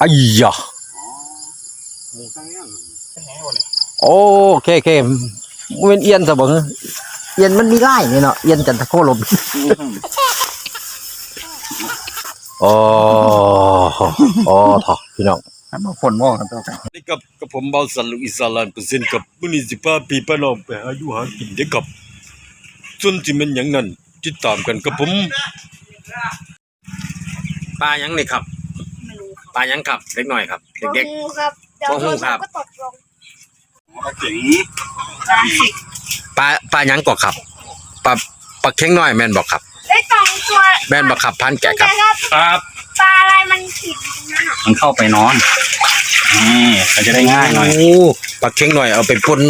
อ้ยยะหมูทั้งนั้นแห้งเลยโอเคโอเคมันเป็นเอียนซะบ่ฮะเอียนมันมีไล่นี่เนาะเอียนจันทโคลมอ๋ออ๋อทอพี่น้องครับฝนว่ากันตัวกันนี่กับกับผมเบาสันลูกอีสานล้านเปอร์เซ็นต์กับมื้อนี้สิพาพี่ป้าน้องไปหาอยู่หากินเด้อครับ ส่วนสิแม่นหยังนั้นติดตามกันกับผมปลายังนี่ครับไม่รู้ปลายังครับเล็กน้อยครับครับเด็ก งูครับเดี๋ยวบ่ฮู้ครับก็ตกลงเจ๋งสามสิบๆปลาปลายังกอกครับปลาปลาเค็งน้อยแม่นบอกครับ ได้สองตัวแม่นบอกครับพันแกะครับ แต่ครับครับปลาอะไรมันผิดตรงนั้นอะมันเข้าไปนอนนี่มันจะได้ง่ายหน่อยโอ้ปลาเค็งน้อยเอาไปพ่น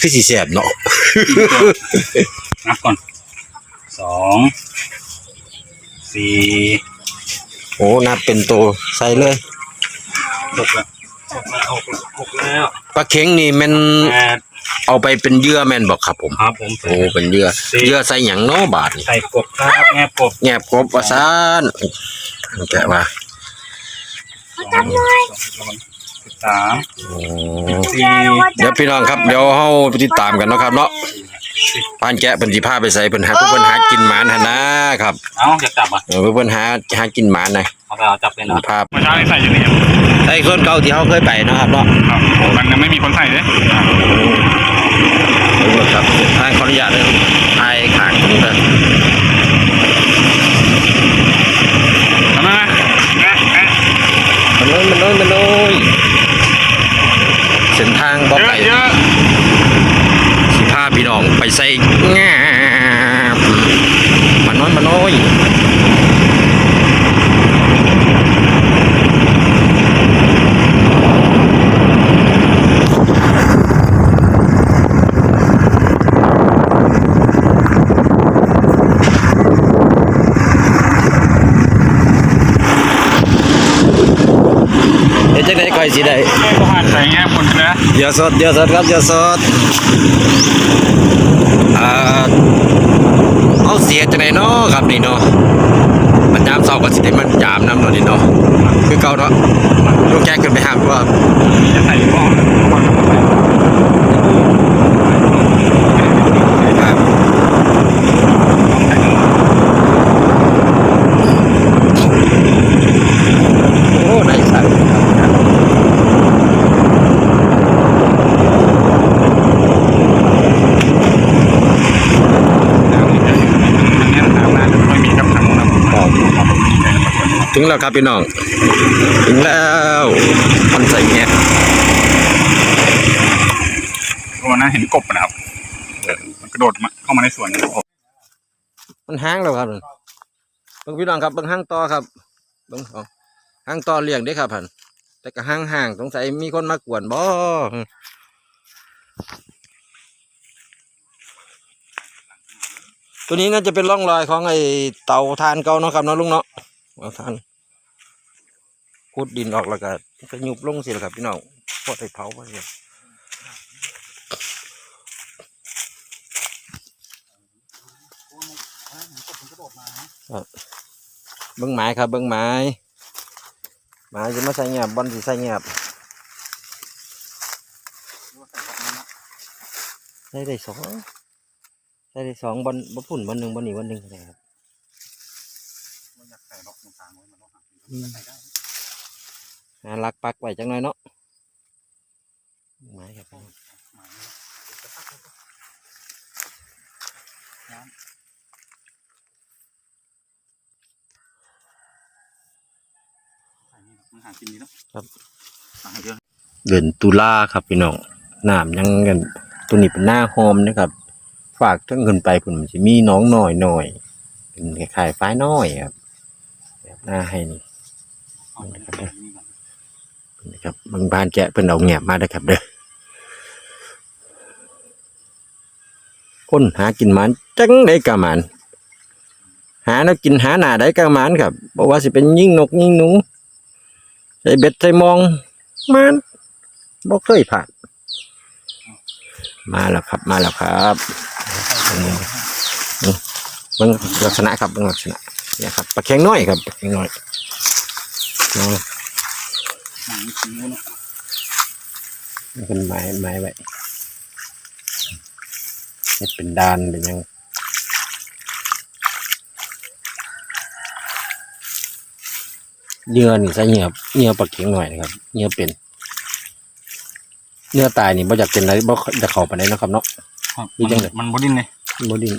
คือสิแซ่บเนาะ นับก่อนสองสี่โอ้นับเป็นตัวใส่เลยหกแล้วหกแล้วหกแล้วหกแล้วปลาเค็งนี่แมันแปดเอาไปเป็นเหยื่อแม่นบอกครับผมครับผมโอ้เป็นเหยื่อเหยื่อใส่หยังเนาะบาทนี่ใส่กบครับแงบกบแงบกบว่าซานแกะว่าสองสิบสามโอ้สี่เดี๋ยวพี่น้องครับเดี๋ยวเฮาไปติดตามกันเนาะครับเนาะ ปานแกะเพิ่นสิพาไปใส่เพิ่นหาเพิ่นหากินหมานหั่นนะครับเอ้าจะจับอะเออเพิ่นหาหากินหมานนะเอาไปเอาจับเป็นเหรอภาพเมื่อเช้าใส่อยู่นี่ไอ้คนเก่าที่เฮาเคยไปเนาะครับเนาะครับมันยังไม่มีคนใส่เลยโอ้ครับทางขออนุญาตเลยทายขางเด้อทำไมแอะแอะมันน้อยมันน้อยมันน้อยเส้นทางบ่เยไกลอะเยอะสิ พาพี่น้องไปใส่งาบมันน้อยมันน้อยเฮ็ดจังได๋ค่อยสิได้ ไม่ต้องหันใส่แงบ คนนะเดียวสดเดียวสดครับเดียวสดอ่าเอาเสียจะไหนเนาะครับนี่เนาะมันยามเช้าก็สิได้มันยามน้ำเนาะนี่เนาะคือเก่าเนาะลูกแกขึ้นไปห้ามว่าจะใส่หม้อ ครับโอ้ได้สั่งครับ เนี่ยน้ำน่าจะไม่มีครับทางนู้นครับ ถึง แล้วครับพี่น้อง ถึงแล้วมันใส่แงะวันนั้นเห็นกบนะครับมันกระโดดมาเข้ามาในสวนกบมันห้างแล้วครับเบิ่งพี่น้องครับเบิ่งห้างต่อครับเบิ่งเอาห้างต่อเลี้ยงเด้ครับพันแต่ก็ห้างห่างๆสงสัยมีคนมากวนบ่ตัวนี้น่าจะเป็นร่องรอยของไอ้เตาทานเก่าเนาะครับเนาะลุงเนาะเตาทาน ขุดดินออกแล้วก็ก็ยุบลงสิแหละครับพี่น้องพอได้เผาไปเลยเบิ้งไม้ครับเบิ้งไม้ไม้จะมาใส่เงียบบอลสิใส่เงียบใส่ได้สองใส่ได้สองบอลบอลฝุ่นบอลหนึ่งบอลนี่บอลหนึ่งเลยครับอยากใส่ล็อกตรงกลางไว้มันต้อง หาหาลักปักไว้จังหน่อยเนาะไม้ครับมันหากินดีเนาะครับหาเยอะเดือนตุลาครับพี่น้องน้ำยังกันตัวนี้เป็นหน้าโฮมนะครับ ฝากทั้งเงินไปผมจะมีน้องหน่อยหน่อย เป็นคล้ายๆฟ้ายน้อยครับแบบหน้าให้นี่เอาไป นี่ก่อนนะครับบางบ้านแกะเป็นเอาแงบมาได้ครับเด้อคนหากินหมันจังได้กะหมันหาแล้วกินหาหนาได้กะหมันครับบอกว่าสิเป็นยิ่งนกยิ่งหนูใส่เบ็ดใส่มองมันบ่เคยผ่านมาแล้วครับมาแล้วครับบิ่งลักษณะครับบิ่งลักษณะเนี่ยครับปลาแข็งน้อยครับปลาแข็งน้อยน้อย หนังชิ้นนู้นอะมันเป็นไม้ไม้ไว้เฮ็ดเป็นดานเป็นหยังเนื้อนี่ใส่เนื้อเนื้อปลาเข็งหน่อยนะครับเนื้อเป็นเนื้อตายนี่บ่อยากเป็นอะไรบ่จะเข้าไปไหนใดเนาะครับเนาะครับมีจังเลยมันบดินเลยบ่ดิน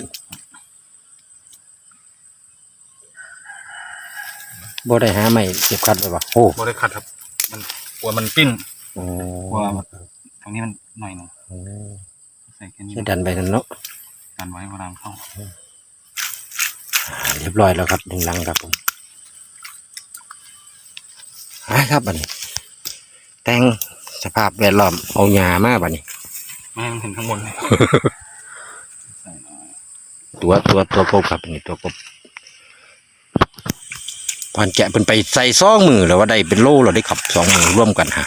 บ่ได้หาไม่เก็บคัดไว้ป่ะโอ้บริขัดครับ มันกลัวมันปิ้นโอ้ว่าตรงนี้มันหน่อยหนึงโอ้ใส่แค่นี้ใช้ดันไปนั่นเนาะกันไว้เวลาเข้าอ่าเรียบร้อยแล้วครับหนึ่งลังครับผมอ่าครับบัดนี้ แต่งสภาพแวดล้อมเอาหญ้ามาบัดนี้ ไม่ให้มันถึงข้างบนเลยใส่หน่อยตัวตัวตัวกบครับนี่ตัวกบ ผ่านแกะเป็นไปใส่ซองมือแล้วว่าได้เป็นโลเราได้ขับสองมือร่วมกันฮะ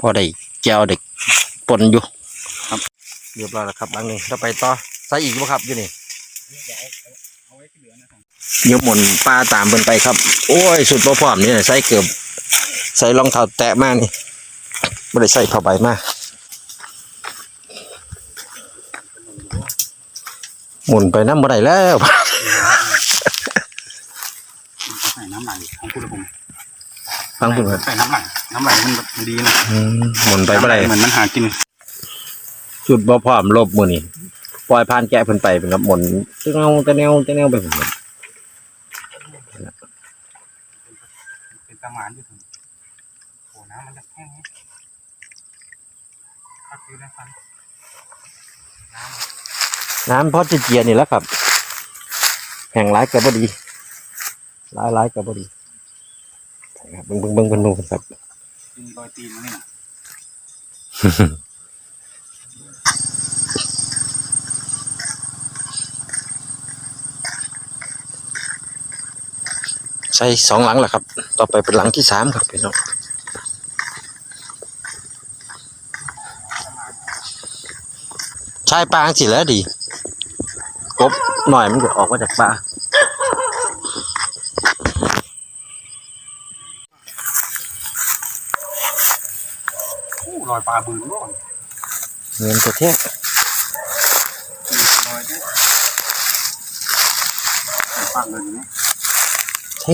พอได้แก้วได้ปนอยู่ครับเรียบร้อยแล้วครับบางนี้เราไปต่อใส่อีกบ่ครับอยู่นี่เอาไว้ที่เหลือนะครับเดี๋ยวหมุนปลาตามเพิ่นไปครับ โอ้ยสุดบ่พร้อมนี่ใส่เกือบใส่รองเท้าแตะมานี่บ่ได้ใส่ผ้าใบมาหมุนไปน้ำบ่ได้แล้ว ใส่ น้ำไหลของคุณผมฟังคุณครับใส่น้ำไหลน้ำไหลมันแบบมันดีนะอืมหมุนไปบ่ได้เหมือนมันหากินจุดบ่พร้อมลบมื้อนี้ปล่อยผ่านแกะเพิ่นไปเป็นครับหมุนตึ้งเอาตะแนวตะแนวไปผมเป็นประมาณอยู่ถึงโอ้น้ำมันจะแห้งนี้พักอยู่นะครับน้ำพอจะเจียนี่แหล้วครับ แห่งร้ายก็บ่ดีร้ายร้ายก็บ่ดี ครับเบิ่งเบิ่งเบิ่งเบิ่งดูครับกินรอยตีนมันนี่นะใส่สองหลังแหละครับ ต่อไปเป็นหลังที่สามครับพี่น้องใช่ปลาสิแล้วดีกบหน่อยมันก็ออกมาจากปลา อ้รอยปลาบืนร้อนเงินตัวเทศรอยเนี่ยใส่ปากเลยนะใช่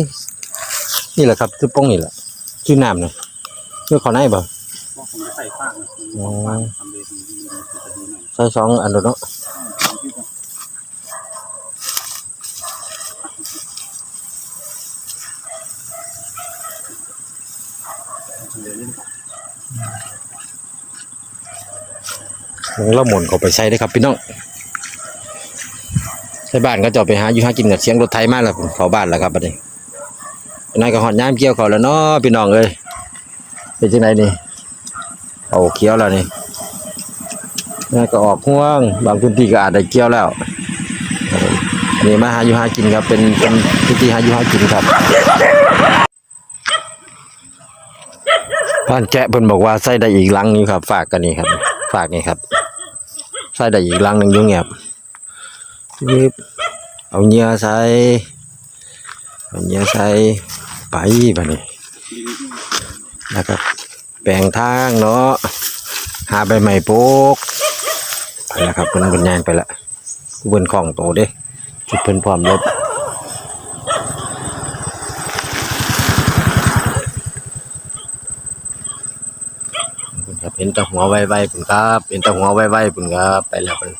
นี่แหละครับคือป้องนี่แหละคือน้ำเนี่ยคือขอในบ่ว่าผมจะใส่ปากเลยอ๋อทำเลดีดีดีจะดีหน่อยใส่สองอันเดียวเนาะ แล้วหมุนเขาไปใส่ได้ครับพี่น้องใส่บ้านก็จะเอไปหาอยู่หากินกับเสียงรถไทยมากแล้วผมเขาบ้านแล้วครับบัดนี้นายก็หอดย่ามเกี่ยวเขาแล้วเนาะพี่น้องเอ้ยเป็นจังไดนี่เอาเคี้ยวแล้วนี่นายก็ออกห่วง บางพื้นที่ก็อาจได้เกี่ยวแล้วนนี้มาหาอยู่หากินครับเป็นเป็นพื้นที่หาอยู่หากินครับท่านแกะเพิ่นบอกว่าใส่ได้อีกลังอยู่ครับ ฝากกันนี่ครับ ฝากนี่ครับ ใส่ได้อีกลังหนึ่งยุ่งเงียบยิบเอาเนื้อใส่เอาเนื้อใส่ไปบัดนี้นะครับ แปลงทางเนาะหาใบไม้โปกไปแล้วครับเพิ่นเพิ่นยางไปละเพิ่นของโตเด้จุดเพิ่นพร้อมรถ เห็นแตะหัวไวๆเพิ่นครับ เห็นแตะหัวไวๆเพิ่นครับ ไปแล้วเพิ่น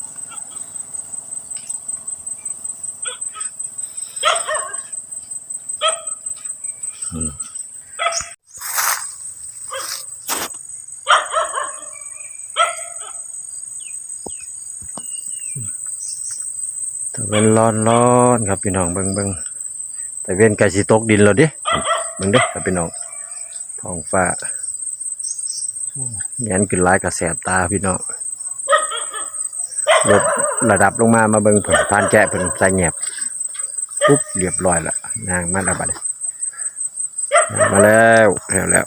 ถ้าเป็นร้อนร้อนครับพี่น้องเบิ่งเบิ่งต่เวนไก่สิตกดินแล้วเดิเบิ่งเด้ครับพี่น้องท้องฟ้า งี้ยนขึ้นหลายกระแสบตาพี่น้องลดระดับลงมามาเบิ่งเพิ่นผ่านแกะเพิ่นใส่แงบปุ๊บเรียบร้อยละนางมาแล้วบัดนี้ย่างมาแล้วแล้วแล้ว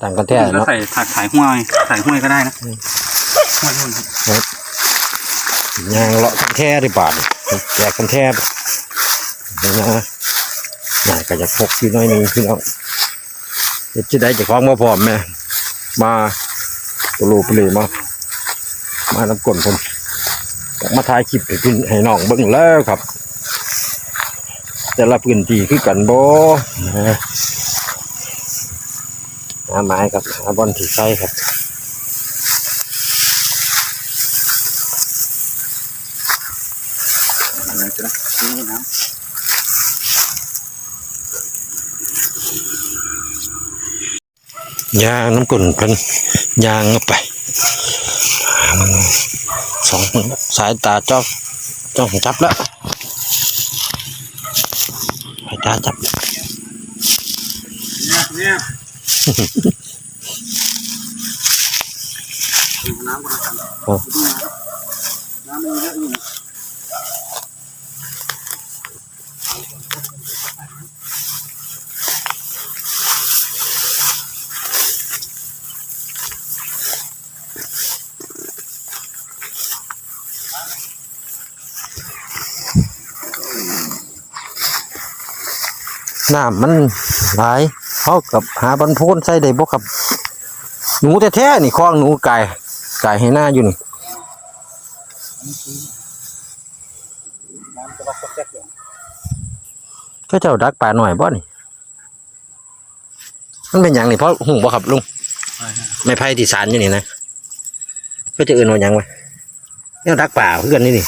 ต่างกันแท้แล้วเนาะใส่ถักสายห้วยสายห้วยก็ได้นะห้วยนู่นครับยางเลาะกันแท้ได้บาทแจกกันแท้นี่นะนายก็จะพกอยู่หน้อยหนึงพี่น้องเฮ็ดจะได้เจะคล้าของมาพร้อมแม่ มาตะลูปเลยมา มาน้ำกลนผมอยากมาถ่ายคลิปให้พี่ให้น้องเบิ่งแล้วครับ แต่ละพื้นที่คือกันบ่นะหาไม้ครับหาบอลที่ใส่ครับ อะไรจะนะนี่นะ ยางน้ำกลนเพิ่นยางเข้าไปหามันสองสายตาจ้องจ้องจับแล้วสายตาจับเนี่ยเนี่ยดูน้ำก็แล้วกันโอ้ดูน้ำน้ำมันเยอะอยู่ นะน้ำมันหลายเขากับหาบอลโพนใส่ได้บ่ครับ หนูแท้ๆนี่คล้องหนูไก่ไก่ให้หน้าอยู่นี่ก็เจ้าดักปลาหน่อยบ่นี่มันเป็นหยังนี่เพราะหูบ่ครับลุงไม่ไผ่ที่สารอยู่นี่นะก็จะอื่นว่าหยังวะเนี่ยดักป่าเพื่อนนี่นี่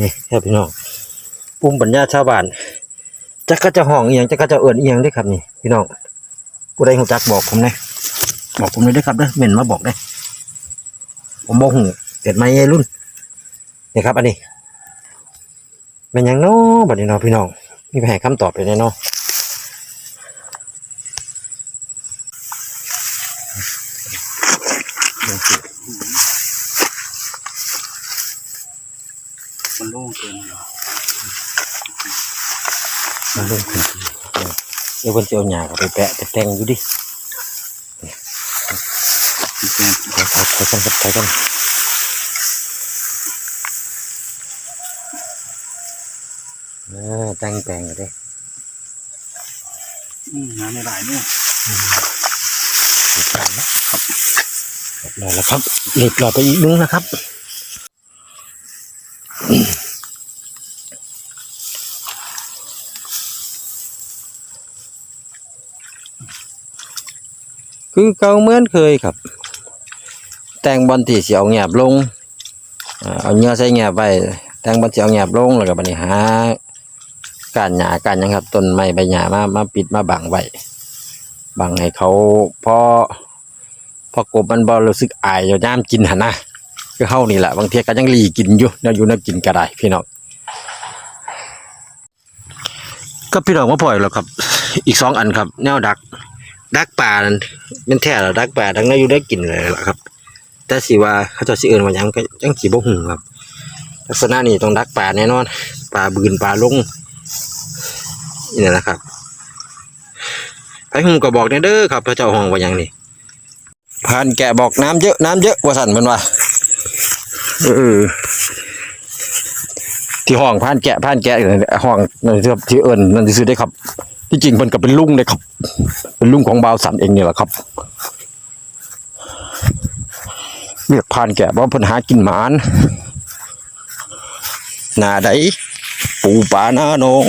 นี่ครับพี่น้อง ปุ่มปัญญาชาวบ้านจักก็จะห้องเอียงจักก็จะเอื่นอียงได้ครับนี่พี่น้องกูได้หูจักบอกผมนะบอกผมเลยได้ครับเด้อเม่นมาบอกได้ผมบอกหูเกิดมาไงรุ่นนี่ครับ อันนี้เป็นยังเนาะบัดนี้เนาะพี่น้องมีแผลคำตอบไปแน่เนาะมันโล่งเกินเหรอ มันเริ่มขึ้นทีเดี๋ยวคนจะเอาหญ้าเข้าไปแปะไปแต่งอยู่ดิพี่แกนไปไปกันครับไปกันเออแต่งแปลงกันดิอืมน้ำไม่ไหลเนี่ยเรียบร้อยแล้วครับเรียบร้อยไปอีกนึงนะครับ คือเก่าเหมือนเคยครับ แต่งบอลที่สิเอาแงบลงเอาเนื้อใส่แงบไว้แต่งบอลที่เอาแงบลงแล้วก็บัดนี้หาการหญ้าการยังครับต้นไม้ใบหญ้ามามาปิดมาบังไว้บังให้เขาพอพอกบมันบ่รู้สึกอายอยู่ยามกินหันนะคือเฮานี่แหละบางทีก็ยังหลีกินอยู่แนวอยู่แนวกินก็ได้พี่น้องก็พี่น้องมาปล่อยแล้วครับ อีกสองอันครับ แนวดัก ดักป่านั่นเป็นแท้แล้วดักป่าดังนั้นอยู่ได้กินเลยล่ะครับ แต่สิว่าเขาจะสิเอิ้นว่าหยังก็ยังสิบ่ฮู้ครับ ลักษณะนี้ต้องดักป่าแน่นอนป่าบืนป่าลงนี่แหละครับไปฮู้ก็บอกแน่เด้อครับพระเจ้าห้องว่าหยังนี่ผ่านแกะบอกน้ำเยอะน้ำเยอะว่าสั่นเพิ่นว่าเออที่ห้องผ่านแกะผ่านแกะห้องนั่นที่ที่เอิ้นนั่นซื่อได้ครับ ที่จริงเพิ่นก็เป็นลุงเลยครับ เป็นลุงของบาวสันเองเนี่แหละครับเรียกผ่านแกะว่าเพิ่นหากินหมานหนาใดปูปลาหน้าหนอง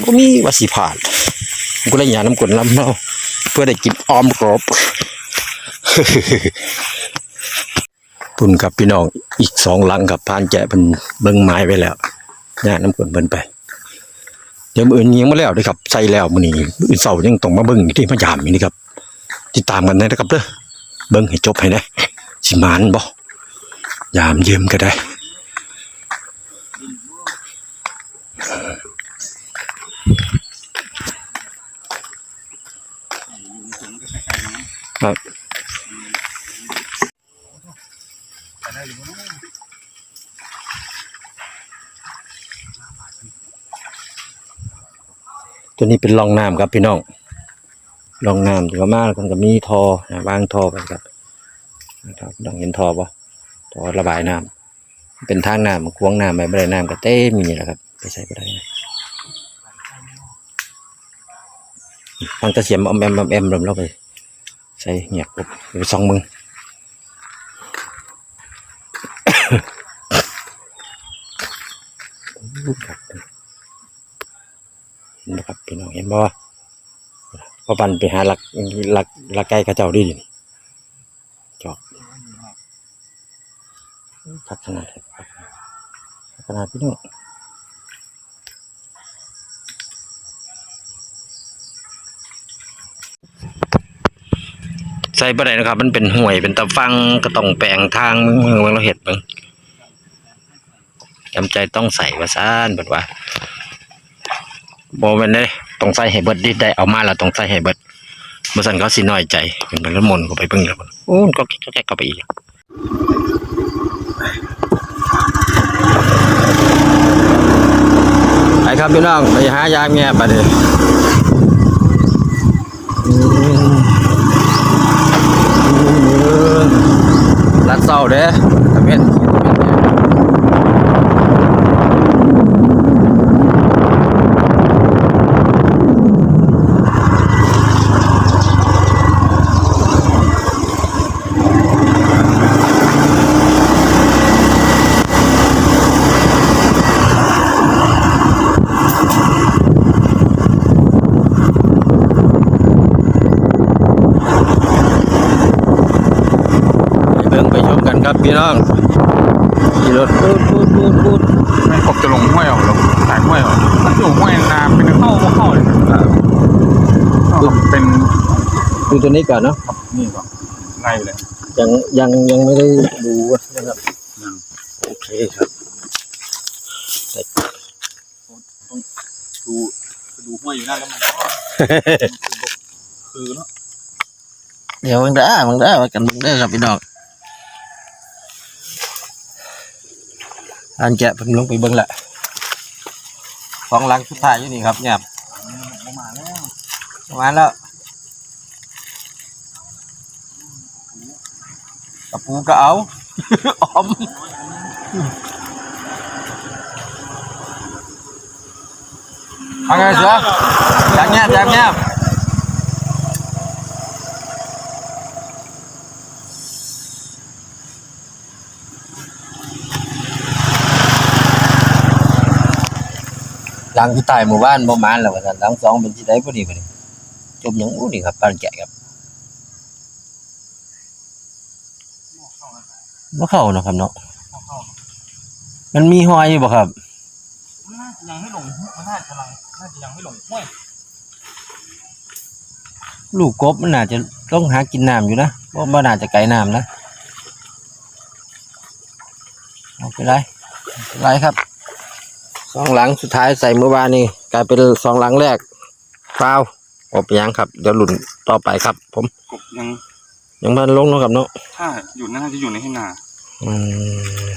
บ่มีวสิผ่านก็เลยหยาน้ำกลนลำเนาเพื่อได้กินออมกรอบปุ่นกับพี่น้องอีกสองหลังกับผ่านแกะเป็นเบิ่งไม้ไว้แล้วหยาน้ำกลนเบิ่นไป เดี๋ยวมืออื่นยังมาแล้วเด้อครับใส่แล้วมือนี้อื่นเสายังต้องมาเบิ่งที่มายามนี่ครับติดตามกันได้นะครับเด้อเบิ่งให้จบให้ได้สิมานบ่ยามเยี่ยมก็ได้ครับ ตัวนี้เป็นร่องน้ำครับพี่น้องร่องน้ำที่ว่ามาแล้วกันก็มีทอนะวางทอไปครับนะครับพี่น้องเห็นทอปะต่อระบายน้ำเป็นทางน้ำควงน้ำไปไม่ได้น้ำก็เต้มีนี่แหละครับไปใส่ไม่ได้นะฟังแตะเสียมอมแอมอมแอมลมเราไปใส่เงียบปุ๊บไปสองมึงครับ เห็นไหมครับพี่น้องเห็นบ่พอปันไปหาหลักหลักหลักไก่เข้าเจ้าดินี่จอกพัฒนาดครับพัฒนาพี่น้องใส่บ่ได้นะครับ มันเป็นห่วยเป็นตะฟังก็ต้องแปลงทางเมืองเมืองเราเห็ดเบิ่งจำใจต้องใส่ว่าซ่านเบิดว่า บ่แม่นเด้ต้องใส่ให้เบิดดิได้เอามาแล้วต้องใส่ให้เบิดบ่ซั่นเขาสิน้อยใจเป็นมันก็มนต์เข้าไปเบิ่งแล้วบ่โอ้นก็แก๊กๆเข้าไปอีกไปครับพี่น้องไปหายามแง่บัดนี้อืมรัดเศร้าเด้ตะเวนไปเบิ่งไปชมกันครับ พี่น้องขี่รถปูดปูดปูดปูดไม่กบจะลงห้วยออกลงสายห้วยออกมันอยู่ห้วยน้ำเป็นเข้าเข้าเลยเข้าครับเป็นดูตัวนี้ก่อนเนาะครับนี่ก่อนไล่ไปเลยยังยังยังไม่ได้ดูนะครับยังโอเคครับดูดูห้วยอยู่นั่นแล้วมันคือเนาะเดี๋ยวมึงได้มึงได้มากันมึงได้ครับพี่น้อง อันแกะผมลงไปเบิ้งละสองหลังสุดท้ายอยู่นี่ครับเนี่ยมาแล้วประมาณแล้วกระปูก็เอาออมเอาไงเสือจับเงียบจับเงียบ หลังที่ตายหมู่บ้านบ่มานแล้วว่าซั่นหลังสองเป็นที่ใดพอดีพอดีจมหยังอู้นี่ครับปานแกะครับบ่เข้าเนาะครับเนาะมันมีหอยอยู่บ่ครับน่าจะยังไม่ลงมันน่าจะลังน่าจะยังไม่ลงห้วยลูกกบมันน่าจะต้องหากินน้ำอยู่นะบ่บ่น่าจะไกลน้ำนะเอาไปไรเอาไปไรครับ สองหลังสุดท้ายใส่เมื่อวานนี่กลายเป็นสองหลังแรกฟาวอบยังครับ เดี๋ยวหลุนต่อไปครับ ผมกบยังยังมันลงเนาะครับเนาะถ้าอยู่น่าจะอยู่ในให้นาอืม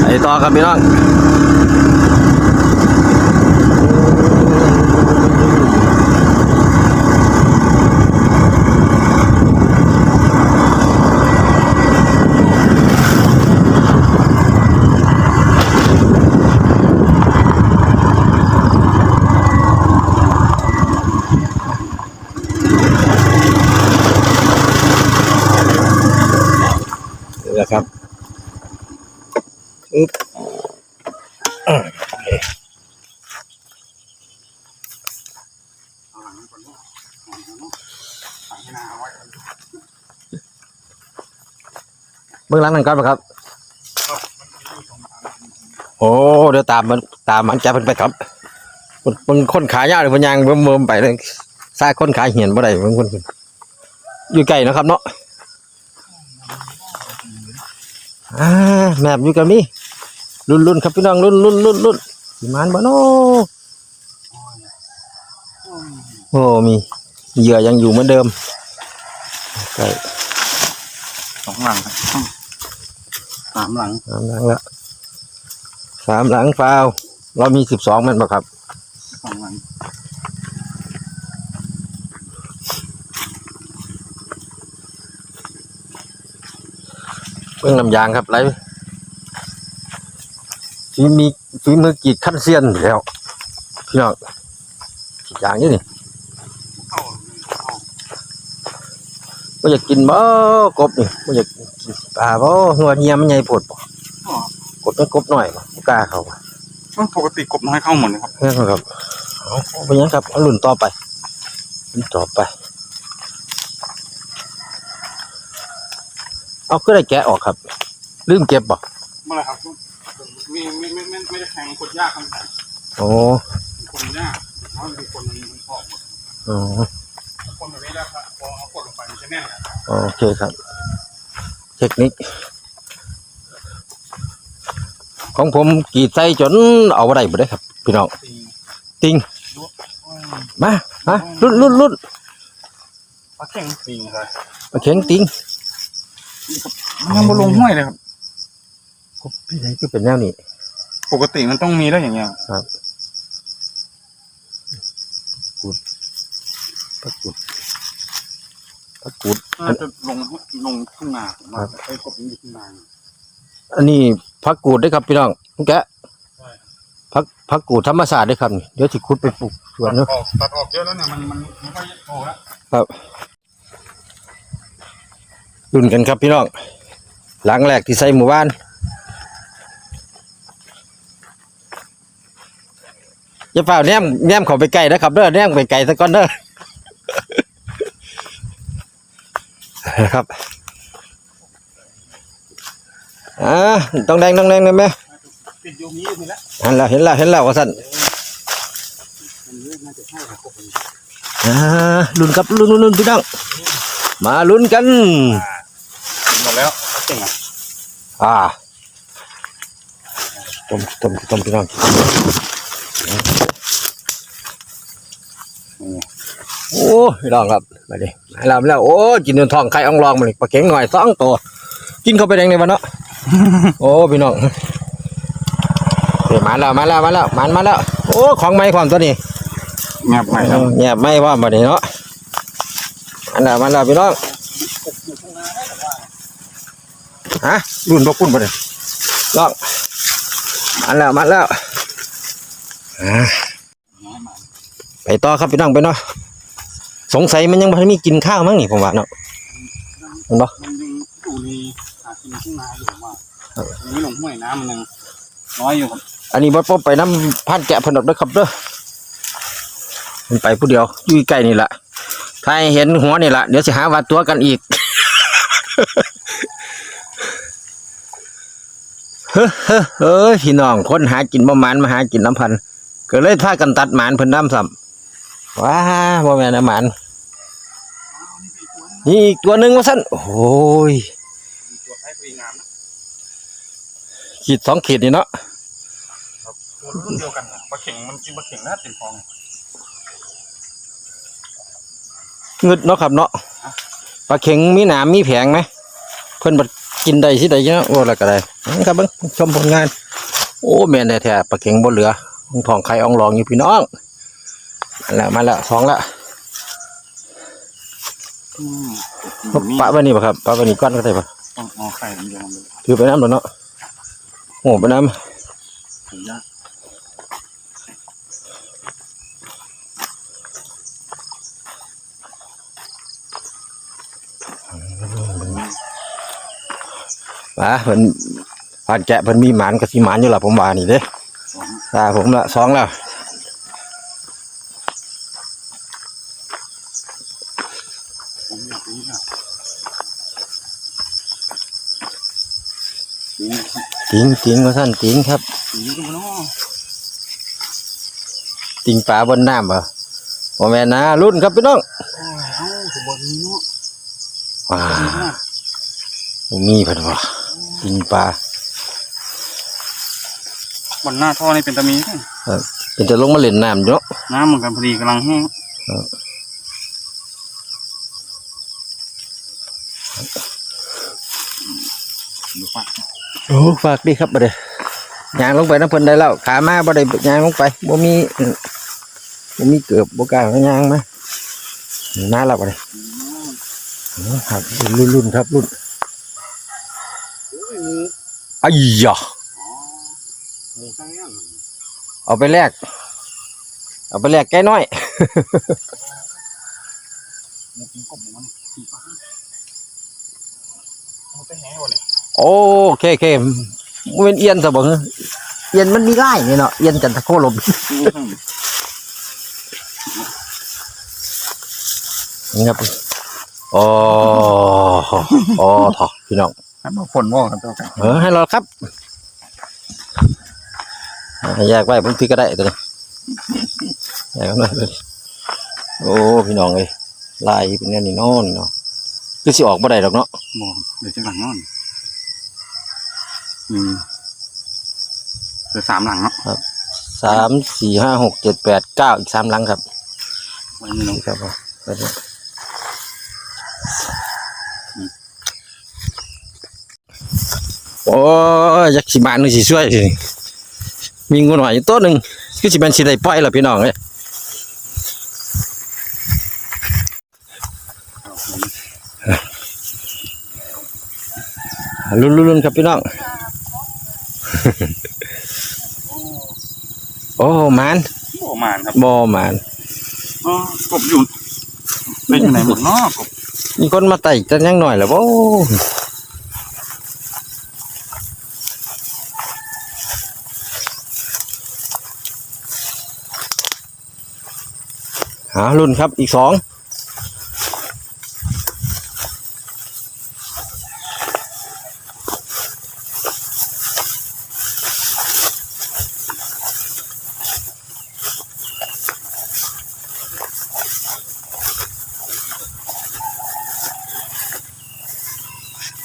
ไปต่อครับพี่น้อง นะครับอึ๊บอะโอเคเบื้องหลังนั่นก่อนปะครับ โอ้เดี๋ยวตามมันตามมันจับมันไปครับมันมันคนขายาวเลยมันยางเบิ่มเบิ่มไปเลยซาคนขายเหียนบ่ได้เบิ่งคนอยู่ไกลนะครับเนาะ อ่าแมบอยู่กับนี่รุ่นรุ่นครับพี่น้องรุ่นรุ่นรุ่นรุ่นสีมันบ่โนโอ้มีเหยื่อยังอยู่เหมือนเดิมใช่สองหลังครับสามหลังสามหลังละสามหลังฟาวเรามีสิบสองมันบ่ครับสองหลัง เบื้องลำยางครับไรฝีมีฝีมือกรีดขั้นเซียนอยู่แล้วพี่น้องกรีดยางนี่นี่เข้าก็อยากกินบ่กบนี่ก็อยากกินปลาบ่หัวเหียมันใหญ่โพดบ่กบไม่กบหน่อยบ่บ่กล้าเขาบ่เข้าปกติกบน้อยเข้าหมดเลยครับเฮ้ยครับเอาเอาไปยังครับเอารุ่นต่อไปรุ่นต่อไป เอาก็ได้แกะออกครับ ลืมเก็บบ่เมื่อไรครับมีไม่ไม่ไม่ไม่ได้แข่งคนยากครับโอ้คนยากเพราะเป็นคนมันพอกหมดอ๋อคนแบบนี้แล้วครับพอเอากดลงไปมันจะแน่นโอเคครับ เทคนิค ของผมกรีดใส่จนเอาบ่ได้บ่ได้ครับ พี่น้องตีติงมามารุ่นรุ่นรุ่นปลาแข่งตีเลยมาเข็งติง ยังมาลงห้วยเลยครับกบพี่ไหนก็เป็นแนวนี้ ปกติมันต้องมีแล้วอย่างเงี้ยตะกรุดตะกรุด น่าจะลงลงทุ่งนาผมว่าไอ้กบมันอยู่ทุ่งนาอันนี้พักกูดได้อครับพี่น้องคุณแกะพักพักกูดธรรมศาสตร์ได้อครับนี่เดี๋ยวสิขุดไปปลูกสวนตัเนาะดออกตัดออกเยอะแล้วเนี่ยมันมันมันก็โตแล้วครับ รุ่นกันครับพี่น้อง หลังแรกที่ใส่หมู่บ้านอย่าเปล่าแนมแนมเขาไปไกลนะครับเด้อแนมไปไกลซะก่อนเด้อนะครับอ่าต้องแดงต้องแดงเลยไหมติดโยมีอยู่นี่แหละเห็นแล้วเห็นแล้วเห็นแล้วว่าสั่นอะน่าลุ้นครับลุ้นลุ้นลุ้นพี่น้องมาลุ้นกัน แล้วเก่งอะอ่าต้มต้มต้มพี่น้องโอ้พี่น้องครับมาดิมาแล้วมาแล้วโอ้กินจนท้องไข่อ่องรองมาเลยปลาเข็งหน่อยสองตัวกินเข้าไปแดงในวันเนาะโอ้พี่น้องเฮ้ยมาแล้วมาแล้วมาแล้วมันมาแล้วโอ้ของใหม่ความตัวนี้เงียบใหม่ครับเงียบไม่ว่ามาดิเนาะมาแล้วมาแล้วพี่น้อง ฮะรุ่นพวกคุณมาดิลองมาแล้วมาแล้วอ่าไปต่อครับพี่น้องไปเนาะสงสัยมันยังไม่มีกินข้าวมั้งนี่ผมว่าเนาะเห็นปะมันยังอยู่ในหากินทุ่งนาอยู่ว่ายังไม่ลงห้วยน้ำมันยังน้อยอยู่ครับอันนี้บ่ปไปน้ำพันแกะเพนดอกเด้อครับเด้อมันไปผู้เดียวอยู่ใกล้นี่แหละถ้าให้เห็นหัวนี่แหละเดี๋ยวจะหาว่าตัวกันอีก เฮ้อเฮ้อเอ้ยพี่น้องคนหากินบ่หมานมาหากินน้ำพันก็เลยพากันตัดหมานเพิ่นน้ำซ้ำว้าบ่แม่นน้ำหมานนี่อีกตัวหนึ่งว่าสั้นโอ้ยตัวไทยปรีงามนะขีดสองขีดนี่เนาะตัวรุ่นเดียวกันนะปลาเข่งมันกินปลาเข่งน่าเต็มทองงึดเนาะครับเนาะปลาเข็งมีหนามมีแผงไหมเพิ่นบัด กินได้สิได้เนาะโอ้แล้วก็ได้อืมครับเบิ่งชมผลงาน โอ้แม่นแท้ๆปลาเข็งบ่เหลือทองไข่อ่องรองอยู่พี่น้องมาแล้วมาแล้วสองละอืมปะไว้นี่บ่ครับปะไว้นี่ก้อนก็ได้ปะต้องเอาไข่มันเดียวมันเลยถือไปน้ำแล้วเนาะโอ้ไปน้ถึงยากำ มาเพิ่นผ่านแกะเพิ่นมีหมานกับสิหมานอยู่ล่ะผมว่านี่เด้ตาผมละสองแล้วผมอยากรู้อะนี่ติงติงว่าท่านติงครับนี่ก็มันอ้อติงปลาบนน้ำบ่บ่แม่นนะรุ่นครับพี่น้องโอ้ยเอ้าตัวบนนี้เนาะว้านี่นะ บ่มีเพิ่นว่าติงปลาบนหน้าท่อนี่เป็นตะมีเนี่ยเป็นจะลงมาเล่นน้ำอยู่เนาะน้ำเหมือนกันพอดีกำลังแห้งครับดูฟักโอ้ฝากดีครับบ่ได้ย่างลงไปน้ำเพิ่นได้แล้วขามาบ่ได้ย่างลงไปบ่มีบ่มีเกือบบ่กล้าย่างมาน่าแล้วบ่ได้โอ้ครับรุ่นรุ่นครับรุ่น โอ้ยะเอาไปแลกเอาไปแลกแก้น้อยโอเคโอเคมันเป็นเอียนซะบ่ฮะเอียนมันมีไล่เนี่ยเนาะเอียนจันทโคลมนี่ครับอ๋ออ๋อถอพี่น้อง ให้มาฝนว่ากันเจ้ากันเออให้เราครับให้แยกไว้ผมพี่ก็ได้ตัวนี้แยกไว้เลยโอ้พี่น้องเอ้ยลายเป็นแน่นี่เนอนเนาะคือสิออกบ่ได้ดอกเนาะมองเดี๋ยวจะหลังนอนอืมเดี๋ยวสามหลังเนาะสามสี่ห้าหกเจ็ดแปดเก้าอีกสามหลังครับไว้นี่เนาะนี่ครับผมไปเลย โอ้ยยักษ์สิบานนึงสิช่วยสิมีงูหน่อยอยู่ตัวหนึ่งคือสิเป็นสิได้ปล่อยแล้วพี่น้องเอ้ยลุ้นลุ้นๆๆครับพี่น้อง โอ้หมันโอ้มานครับบ่หมันอ๋อกบอยู่เป็นยังไงหมดเนาะกบมีคนมาไต่จันยังหน่อยแล้วโหารุ่นครับอีกสอง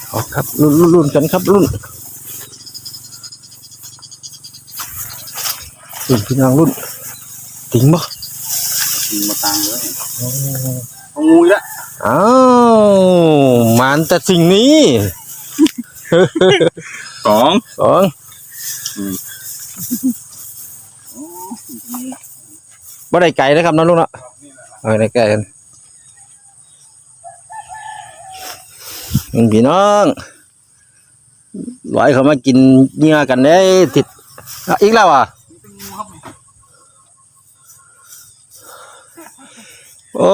เอาครับรุ่นรุ่นกันครับรุ่นรุ่นพี่น้องรุ่นถึงบ่ กินมาตังเลยเอางูอีกแล้วอ้าวมันแต่สิ่งนี้สองสองอืมบ่ได้ไก่นะครับน้องลูกเนาะเอาได้ไก่กันพี่น้องร้อยเขามากินเหงื่อกันได้ติดอะอีกแล้วอะ โอ้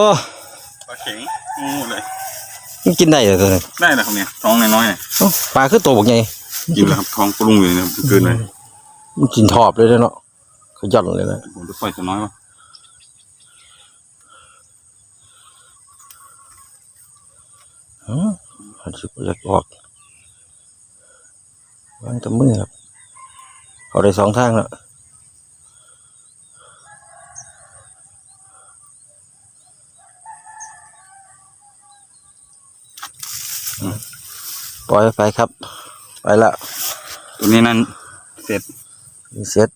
ปลาเข็งงูเลยมันกินได้เหรอตัวนี้ได้แล้วครับเนี่ยท้องน้อยๆเนี่ยเอ้าปลาคือตัวบกใหญ่กินแล้วครับท้องปรุงเลยเนี่ยเกินเลยมันกินทอบเลยเนาะขย่อนเลยนะผมจะปล่อยตัวน้อยวะอ๋อมันสิบอยากออกวางแตะมือครับ เขาได้สองทางแล้ว ปล่อยไปครับ ไปละตัวนี้นั่นเสร็จนี่เสร็จ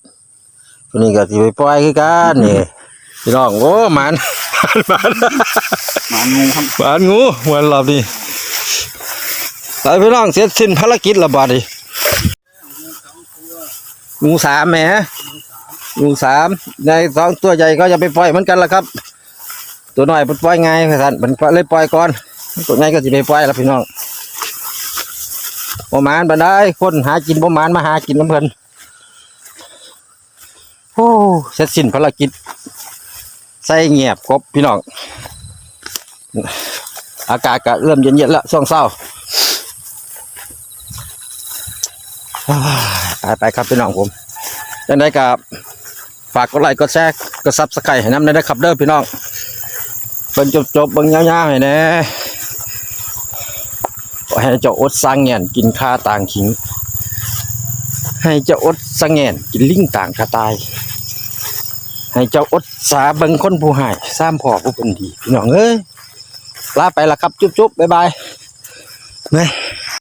ตัวนี้ก็สิไปปล่อยคือกันนี่พี่น้องโอ้หมันหมันหมางูครับหมันงูเหมือนรอบนี้ไปพี่น้องเสร็จสิ้นภารกิจและบาดนีงูสามแหมงูสามในสองตัวใหญ่ก็จะไปปล่อยเหมือนกันละครับ ตัวน้อยมันปล่อยไงายท่านมันเลยปล่อยก่อนตัวใหญ่ก็จะไปปล่อยแล้วพี่น้อง ประมาณบันไดคนหากินประมาณมาหากินน้ำเพลินโอ้เสร็จสิ้นภารกิจใส่เงียบครบพี่น้องอากาศก็เริ่มเย็นๆแล้วช่วงเช้าไปไปครับพี่น้องผมยังไงกับฝากกดไลค์กดแชร์กดซับสไครต์ให้น้ำได้ด้วยครับเด้อพี่น้องเบิ่งจบๆบิ่งยาวๆให้แน่ ให้เจ้าอดสังเงียนกินข้าต่างขิง ให้เจ้าอดสังเงียนกินลิงต่างกระตาย ให้เจ้าอดสาบังคนผู้หายสร้างพ่อผู้เป็นดีพี่น้องเอ้ยลาไปละครับ จุ๊บๆบ๊ายบายนะ